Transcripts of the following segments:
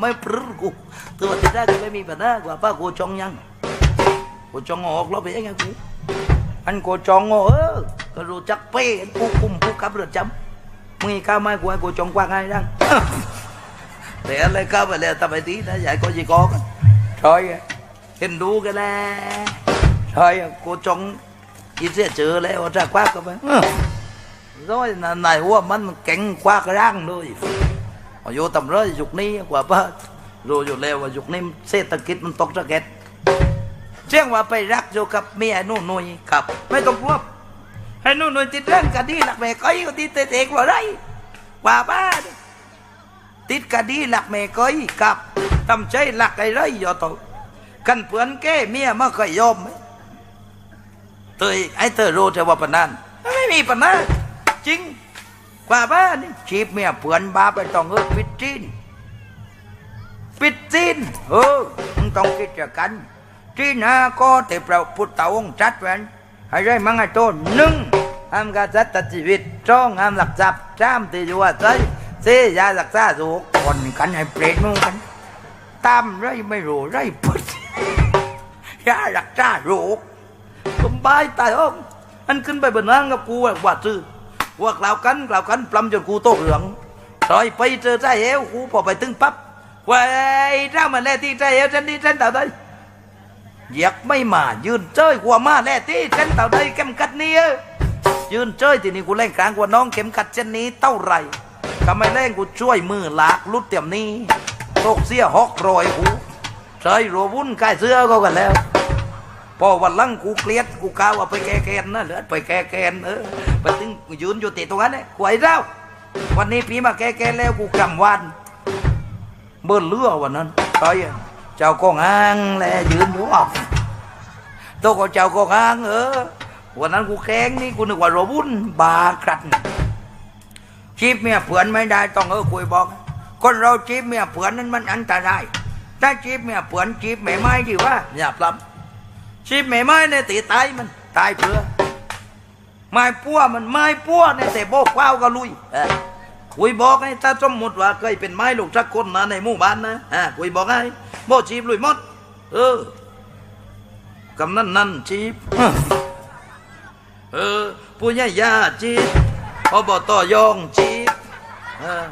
ไม่ปรื้กูตัวที่ได้ก็ไม่มีปัญหากว่าป้ากูจองยังกูจองออกแล้วไปยังไงกูอันกูจองอเออก็รู้จักเป้กูคุมกูขับเรือจำมึงข้าไม่กูให้กูจองกว้างไงดังแต่อะไรเข้าไปแล้วทำไมทีนะใหญ่ก็ยีกอกันใช่เห็นดูกันแล้วใช่กูจองอีเสียเจอแล้วจะควักกันไป rồi là này hoa mình cảnh qua cái răng thôi mà vô tầm đó dục ni quả ba rồi vô leo và dục ni xe tật kít mình tóc ra ghét เจ้งว่าไปรักอยู่กับเมียนู่นนุ่ยครับ ไม่ต้องกลัวให้นู่นนุ่ยติดเรื่องคดีหลักแม่ก้อยก็ติดเตะๆว่าไรกว่าบ้าดิติดคดีหลักแม่ก้อยกับทำใจหลักไอ้ไรอย่าต่อกันเพื่อนแก้เมียม่เคยยอมไหมเตยไอ้เธอรู้แต่ว่าปนันไม่มีปนันจริง กว่าบ้านี่ชีบเมียเพื่อนบาไปต้องเออปิดจีนปิดจีนเออมึงต้องคิดจะกันที่นาก็แต่พระพุทธองค์จัดไว้ให้ได้มังไอ้โตหนึ่งห้ามกษตริย์ตัดชีวิตสองห้ามหลักทรัพย์สามตีอยู่ว่าใจสี่ยาหลักษาสูกคนกันให้เปรตมึงกันตามไรไม่รู้ไรพุทธยาหลักษาสูกสมบายตายองอันขึ้นไปบนนั่งกับกูอะว่าซื้อ ว่ากล่าวกันกล่าวกันปลำจนกูโตเหลืองซอยไปเจอใจเอวกูพอไปถึงปั๊บว่าไอ้เจ้ามันแลที่ใจเอวฉันนี่ฉันเต่าได้เหยียกไม่มายืนเจ้ยกว่ามาแน่ที่ฉันเต่าได้เข็มขัดนี้เอ้ยยืนเจ้ยทีนี้กูเล่นกลางกว่าน้องเข็มขัดเช่นนี้เท่าไรทำไมเล่นกูช่วยมือหลากลุดเตี่ยมนี้ตกเสียหอกรอยกูเจ้รัววุ่นกายเสื้อก็กันแล้ว พอวันลังกูเกลียดกูกล่าวว่าไปแก้แกนนะเหลือไปแก้แกนเออไปถึงยืนอยู่ติดตรงนั้นเลยกูไอ้เจ้าวันนี้พี่มาแก้แกนแล้วกูกำวันเบิ้ลเลือวันนั้นไปอะเจ้ากองอ้างแลยืนอยู่ออกตัวก็เจ้ากองอ้างเออวันนั้นกูแข้งนี่กูนึกว่าโรบุนบาครัดชีพเมียเผือนไม่ได้ต้องเออคุยบอก คนเราชีพเมียเผือนนั้นมันอันตรายถ้าชีพเมียเผือนชีพแม่ไม้ดีว่าอย่าปล้ำ ชีพแม่ไม้เนี่ยตีตายมันตายเพื่อไม้ปัวมันไม้ปัวเนี่ยแต่โบกว้าวก็ลุยคุยบอกให้ถ้าสมมติว่าเคยเป็นไม้ลูกสักคนนะในหมู่บ้านนะอ่าคุยบอกให้โบชีบลุยหมดเออกำนันนั่นชีบเออผู้ใหญ่ยาชีบอบตยองชีบเออ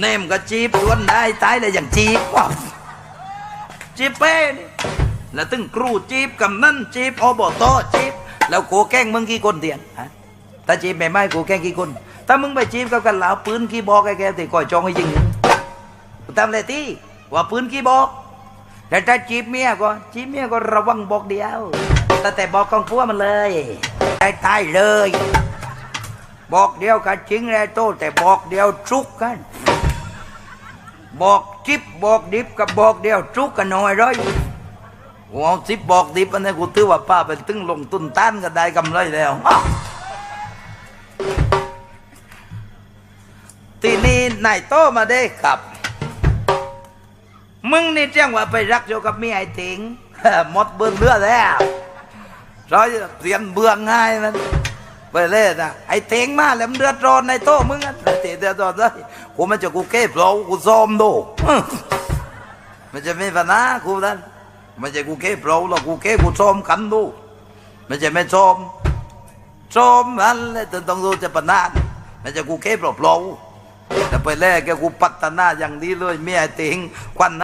แนมก็จีบดวนได้ตายเลยอย่างจีบว้าวจีบเป้นี่ แล้วตึงครูจีบกำนันจีบอบตจีบแล้วกูแกล้งมึงกี่คนเดียนฮะถ้าจีบแม่ไม้กูแกล้งกี่คน ถ้ามึงไปจีบกับกันหลาปืนกี่บอกไอ้แกติก่อยจองให้ยิงกูทำเลยที่ว่าปืนกี่บอกแต่ถ้าจีบเมียก็จีบเมียก็ระวังบอกเดียวแต่แต่บอกกองพัวมันเลยตายตายเลย บอกเดียวกันจริงเลยโตแต่บอกเดียวจุกกัน บอกจิบบอกดิบกับบอกเดียวจุกกันหน่อยร้อย กูเอาจิบบอกดิบอันนี้กูถือว่าป้าเป็นตึงลงตุนต้านก็ได้กำไรแล้วทีนี้นายโตมาได้ครับ มึงนี่แจ้งว่าไปรักอยู่กับเมียไอ้ติงหมดเบื้องเลือดแล้วร้อยเรียนเบื้องง่ายมันไปเลยนะไอ้เตงมาแล้วมันเดือดร้อนในโตมึงอะเตเดือดร้อนเลยกูมันจะกูเก็บเรากูซ้อมดูมันจะไม่ปัญหากูนั่น ไม่ใช่กูเก็บเราแล้วกูเก็บกูซ้อมกันดูไม่ใช่ไม่ซ้อมซ้อมนั่นเลยต้องต้องดูจะปัญหามันจะกูเก็บเราเราแต่ไปแรกแกกูพัฒนาอย่างนี้เลยเมียไอ้ติงควัน